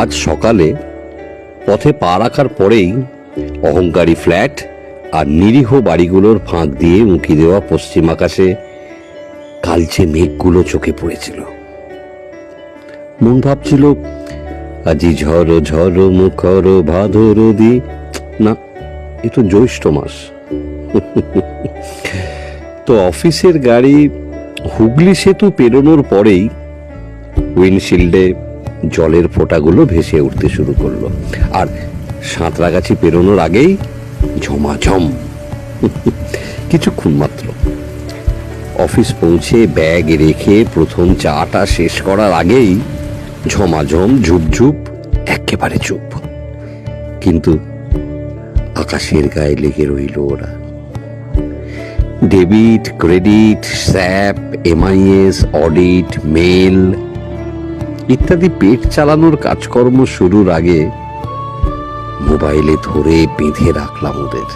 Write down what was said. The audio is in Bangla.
আজ সকালে পথে পা রাখার পরেই অহংকারী ফ্ল্যাট আর নিরীহ বাড়িগুলোর ফাঁক দিয়ে উঁকি দেওয়া পশ্চিম আকাশে কালচে মেঘগুলো চোখে পড়েছিল। মন ভাবছিল, আজি ঝড় ঝড়, মুখর, ভাদর দি, না, এ তো জ্যৈষ্ঠ মাস। তো অফিসের গাড়ি হুগলি সেতু পেরোনোর পরেই উইন্ডশিল্ডে জলের ফোঁটাগুলো ভেসে উঠতে শুরু করল। আর সাঁতরাগাছি পেরোনোর আগেই ঝমাঝম। কিছুক্ষণ মাত্র। অফিস পৌঁছে ব্যাগ রেখে প্রথম চাটা শেষ করার আগেই ঝমাঝম, ঝুপঝুপ, একেবারে চুপ। কিন্তু আকাশের গায়ে লেগে রইল ওরা। Debit, credit, SAP, MIS, audit mail ইত্যাদি পেট চালানোর কাজকর্ম শুরুর আগে মোবাইলে ধরে বেঁধে রাখলাম ওদের।